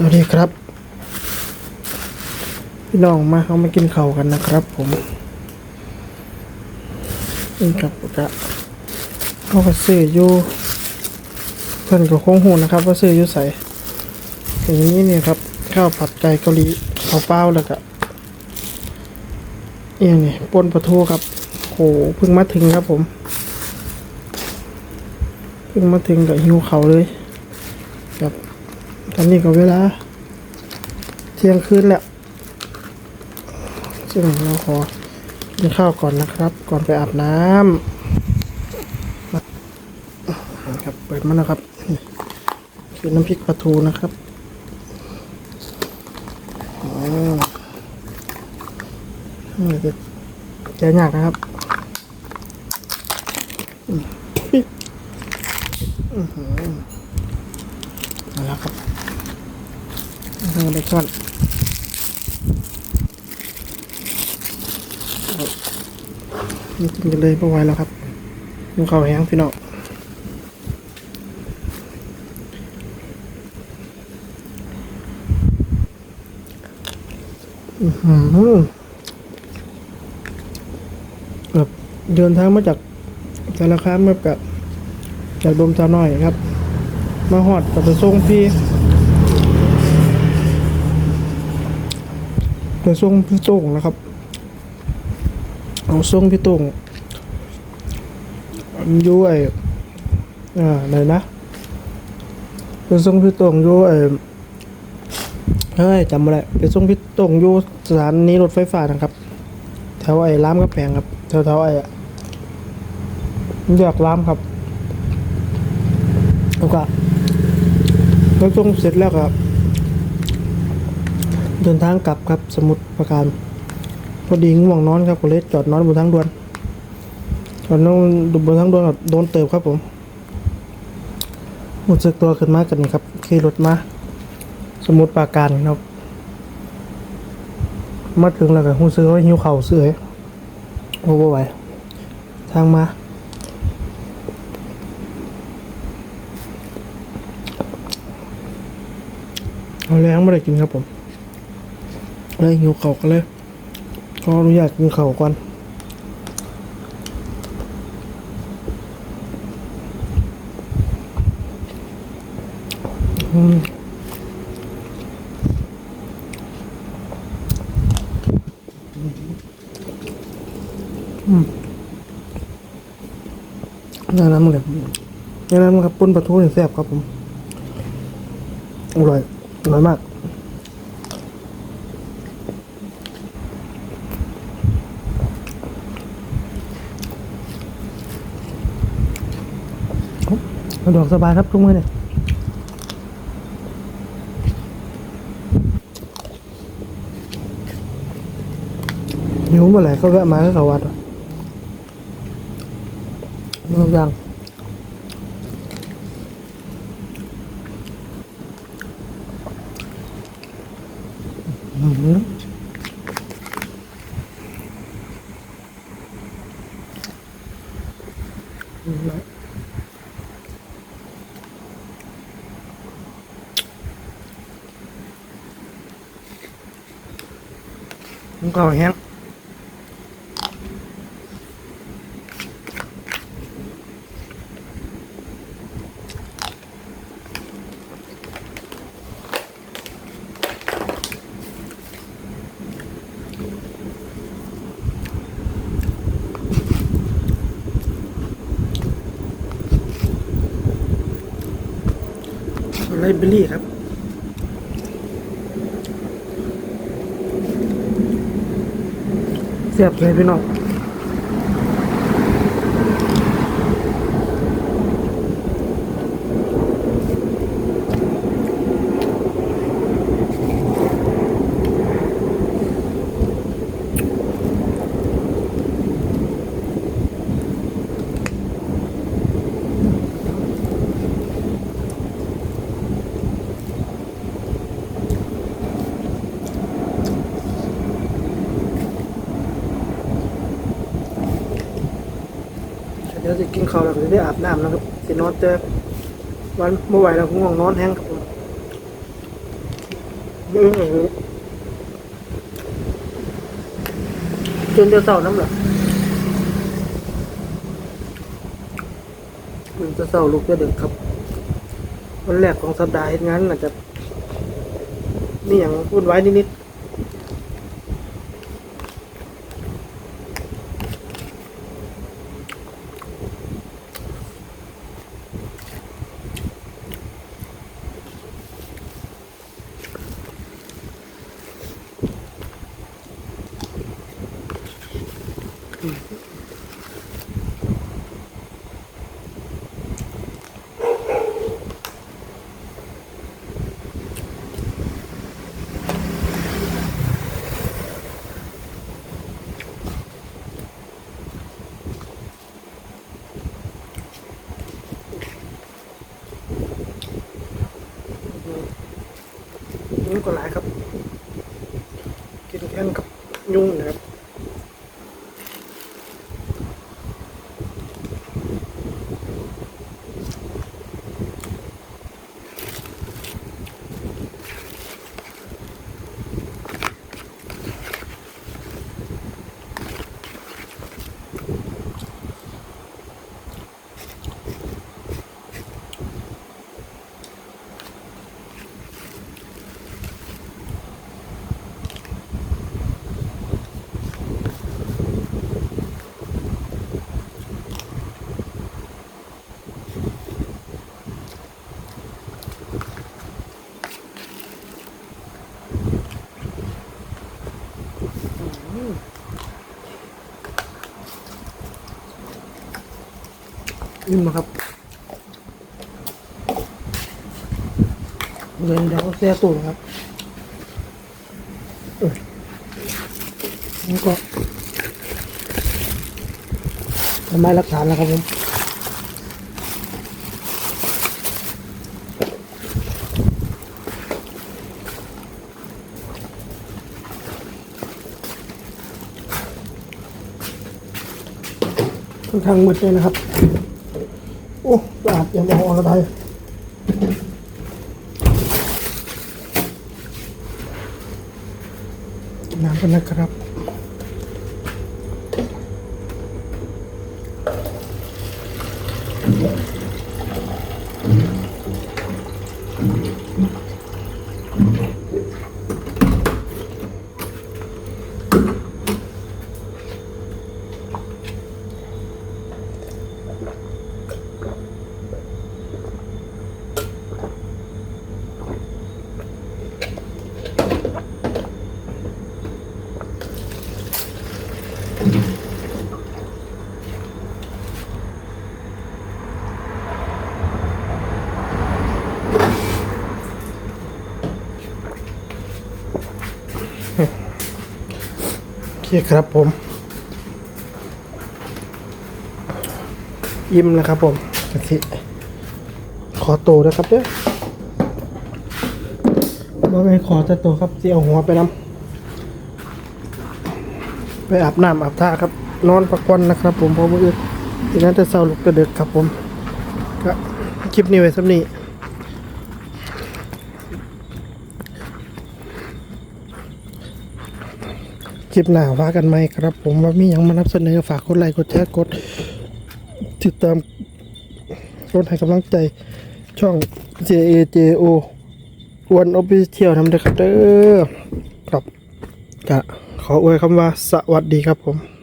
สวัสดีครับ พี่น้องมาเขามากินข้าวกันนะครับ ผมนี่ครับกะเขาก็ซื้ออยู่เพื่อนก็คงหูนะครับว่าซื้ออยู่ใส่อย่างนี้เนี่ยครับข้าวผัดไก่เกาหลีข้าวเปล่าแล้วก็เอียนี่ปนปลาทูครับโหเพิ่งมาถึงครับผม เพิ่งมาถึงกับหิวเขาเลย ตอนนี้ก็เวลา เที่ยงคืนแล้วซึ่งเราขอกินข้าวก่อนนะครับ ก่อนไปอาบน้ำมาครับเปิดมาแล้วครับคือน้ำพริกปลาทูนะครับอ๋อนี่จะแกะยากนะครับอืมอื้อหือมาแล้วครับ เอาเด็กก่อนนี่กินกันเลยเมื่อวานแล้วครับดูข้าวแห้งพี่น้องอื้อหือแบบเดินทางมาจากสารคามมากับจากดมสาวน้อยครับ มาหอดกับไปส่งพี่ ไปส่งพี่โต้งนะครับ เอาส่งพี่ตุ้งอยู่ไออ่าไหนนะไปส่งพี่ตุ้งอยู่ไอเฮ้ยจำไม่ได้ไปส่งพี่ตุ้งอยู่สถานีรถไฟฟ้านะครับ แถวไอ้ร้ามกระแพงครับแถวแถวไอ้อะแยกร้ามครับแล้วก็ไปส่งเสร็จแล้วครับ เดินทางกลับครับสมุทรปราการพอดีง่วงนอนครับก็เลยจอดนอนบนทางด่วนจอดนอนบนทางด่วนโดนเติบครับผมหมดสึกตัวขึ้นมากันนี่ครับขี่รถมาสมุทรปราการครับมาถึงแล้วก็หูซื้อว่าหิวเข่าเสื้อโอ้โหไหวทางมาเอาแรงไม่ได้กินครับผม เลยหิวเข่ากันเลยขออนุญาตกินเขาก่อนอืมอืมนี่นน้ำมันกับนี่นน้ำมันกับปุ้นปลาทูนี่แซ่บครับผม อร่อย อร่อยมากะดวกสบายครับทุกมื้อเนี่ยหิวเมื่อไหร่ก็แวะมาที่เขาวัดอะเมื่อยังอืม มันก็แห้งไรเบอรี่ครับ เสียบเลยพี่น้อง ดี๋ยวจะกินข้าวแล้วก็จะได้อาบน้ำนะครับสินอนเจอวันเมื่อไหร่เราง่วงนอนแห้งครับผมอืมจนจะเศร้าน้ำหลับมันจะเศร้าลูกจะเด็กครับ วันแรกของสัปดาห์เห็นงานอาจจะมีอย่างวุ่นวายนิดๆ นี่ก็หลายครับ กินแข่งกับยุงนะครับ อิ่มครับเงินเดี๋ยวเสียตูนครับเออนี่ก็ทำไมรักฐานแล้วครับผม อนข้างมืดเลยนะครับ โอ้สะอาดยังมองอะไรกินน้ำกันนะครับโอเคครับผมยิ้มนะครับผมโอเคขอโตนะครับเด้อว่าไงขอจะโตครับที่เอาหัวไปน้ำไปอาบน้ำอาบท่าครับ นอนพักวันนะครับผมเพราะว่าอื่นที่นั้นจะเศร้าลุกกระเดึกครับผมก็คลิปนี้ไว้สักนี้ ค ลิปหน้าว่ากันไหมครับ ผมว่ามีอย่างมานับเสนอฝากกดไลค์กดแชร์กด ติดตามกดให้กำลังใจช่อง JAJO วันออฟฟิเชียลทำเด้อครับเด้อครับจะขออวยคำว่าสวัสดีครับผม